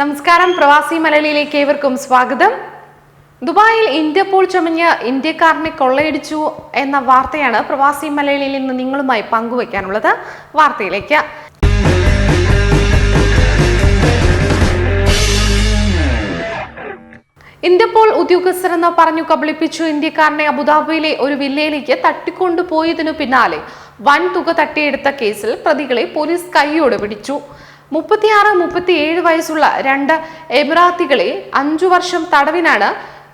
നമസ്കാരം. പ്രവാസി മലയാളിയിലേക്ക് ഏവർക്കും സ്വാഗതം. ദുബായിൽ ഇന്ത്യപ്പോൾ ചമഞ്ഞ് ഇന്ത്യക്കാരനെ കൊള്ളയടിച്ചു എന്ന വാർത്തയാണ് പ്രവാസി മലയാളിയിൽ നിന്ന് നിങ്ങളുമായി പങ്കുവയ്ക്കാനുള്ളത്. വാർത്തയിലേക്ക്. ഇന്ത്യപ്പോൾ ഉദ്യോഗസ്ഥരെന്ന് പറഞ്ഞു കബളിപ്പിച്ചു. ഇന്ത്യക്കാരനെ അബുദാബിയിലെ ഒരു വില്ലയിലേക്ക് തട്ടിക്കൊണ്ടുപോയതിനു പിന്നാലെ വൻ തുക തട്ടിയെടുത്ത കേസിൽ പ്രതികളെ പോലീസ് കൈയോടെ പിടിച്ചു. മുപ്പത്തിയാറ് മുപ്പത്തിയേഴ് വയസ്സുള്ള രണ്ട് എമിറാത്തികളെ അഞ്ചു വർഷം തടവിനാണ്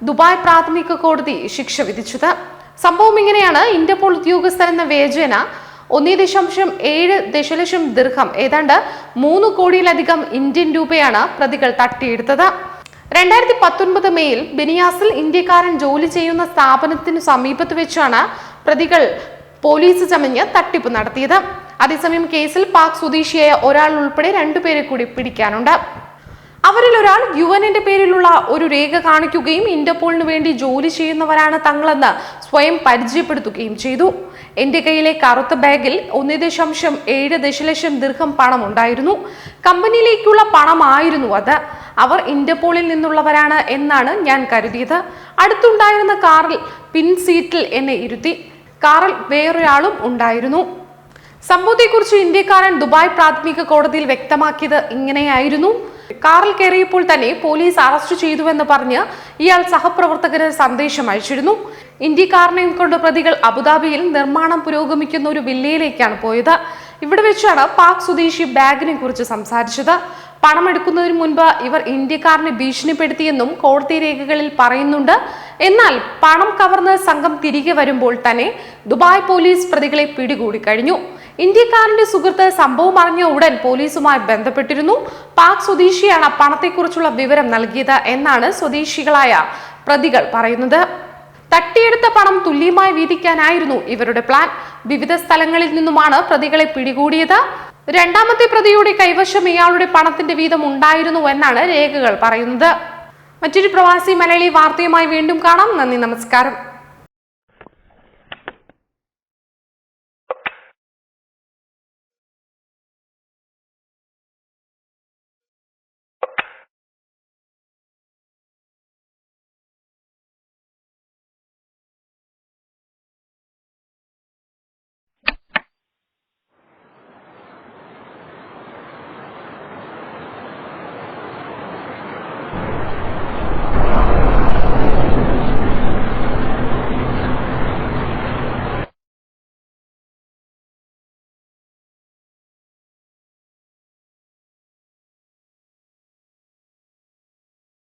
ദുബായ് പ്രാഥമിക കോടതി ശിക്ഷ വിധിച്ചത്. സംഭവം ഇങ്ങനെയാണ്. ഇന്റർപോൾ ഉദ്യോഗസ്ഥൻ എന്ന വേജന ഒന്നേ ദശാംശം ഏഴ് ദശലക്ഷം ദീർഘം ഏതാണ്ട് മൂന്ന് കോടിയിലധികം ഇന്ത്യൻ രൂപയാണ് പ്രതികൾ തട്ടിയെടുത്തത്. രണ്ടായിരത്തി പത്തൊൻപത് മെയിൽ ബിനിയാസിൽ ഇന്ത്യക്കാരൻ ജോലി ചെയ്യുന്ന സ്ഥാപനത്തിന് സമീപത്ത് വെച്ചാണ് പ്രതികൾ പോലീസ് ചമഞ്ഞ് തട്ടിപ്പ് നടത്തിയത്. അതേസമയം കേസിൽ പാക് സ്വദേശിയായ ഒരാൾ ഉൾപ്പെടെ രണ്ടുപേരെ കൂടി പിടിക്കാനുണ്ട്. അവരിൽ ഒരാൾ യു എന്നിന്റെ പേരിലുള്ള ഒരു രേഖ കാണിക്കുകയും ഇന്റർപോളിന് വേണ്ടി ജോലി ചെയ്യുന്നവരാണ് തങ്ങളെന്ന് സ്വയം പരിചയപ്പെടുത്തുകയും ചെയ്തു. എന്റെ കയ്യിലെ കറുത്ത ബാഗിൽ ഒന്നേ ദശാംശം ഏഴ് ദശലക്ഷം ദീർഘം പണം ഉണ്ടായിരുന്നു. കമ്പനിയിലേക്കുള്ള പണമായിരുന്നു അത്. അവർ ഇന്റർപോളിൽ നിന്നുള്ളവരാണ് എന്നാണ് ഞാൻ കരുതിയത്. അടുത്തുണ്ടായിരുന്ന കാറിൽ പിൻ സീറ്റിൽ എന്നെ ഇരുത്തി. കാറിൽ വേറൊരാളും ഉണ്ടായിരുന്നു. സംഭവത്തെക്കുറിച്ച് ഇന്ത്യക്കാരൻ ദുബായ് പ്രാഥമിക കോടതിയിൽ വ്യക്തമാക്കിയത് ഇങ്ങനെയായിരുന്നു. കാറിൽ കയറിയപ്പോൾ തന്നെ പോലീസ് അറസ്റ്റ് ചെയ്തുവെന്ന് പറഞ്ഞ് ഇയാൾ സഹപ്രവർത്തകന് സന്ദേശം അയച്ചിരുന്നു. ഇന്ത്യക്കാരനെയും കൊണ്ട് പ്രതികൾ അബുദാബിയിൽ നിർമ്മാണം പുരോഗമിക്കുന്ന ഒരു വില്ലയിലേക്കാണ് പോയത്. ഇവിടെ വെച്ചാണ് പാക് സ്വദേശി ബാഗിനെ കുറിച്ച് സംസാരിച്ചത്. പണമെടുക്കുന്നതിന് മുൻപ് ഇവർ ഇന്ത്യക്കാരനെ ഭീഷണിപ്പെടുത്തിയെന്നും കോടതി രേഖകളിൽ പറയുന്നുണ്ട്. എന്നാൽ പണം കവർന്ന് സംഘം തിരികെ വരുമ്പോൾ തന്നെ ദുബായ് പോലീസ് പ്രതികളെ പിടികൂടി കഴിഞ്ഞു. ഇന്ത്യക്കാരന്റെ സുഹൃത്ത് സംഭവം അറിഞ്ഞ ഉടൻ പോലീസുമായി ബന്ധപ്പെട്ടിരുന്നു. പാക് സ്വദേശിയാണ് പണത്തെക്കുറിച്ചുള്ള വിവരം നൽകിയത് എന്നാണ് സ്വദേശികളായ പ്രതികൾ പറയുന്നത്. തട്ടിയെടുത്ത പണം തുല്യമായി വീതിക്കാനായിരുന്നു ഇവരുടെ പ്ലാൻ. വിവിധ സ്ഥലങ്ങളിൽ നിന്നുമാണ് പ്രതികളെ പിടികൂടിയത്. രണ്ടാമത്തെ പ്രതിയുടെ കൈവശം ഇയാളുടെ പണത്തിന്റെ വീതം ഉണ്ടായിരുന്നു എന്നാണ് രേഖകൾ പറയുന്നത്. മറ്റൊരു പ്രവാസി മലയാളി വാർത്തയുമായി വീണ്ടും കാണാം. നന്ദി നമസ്കാരം.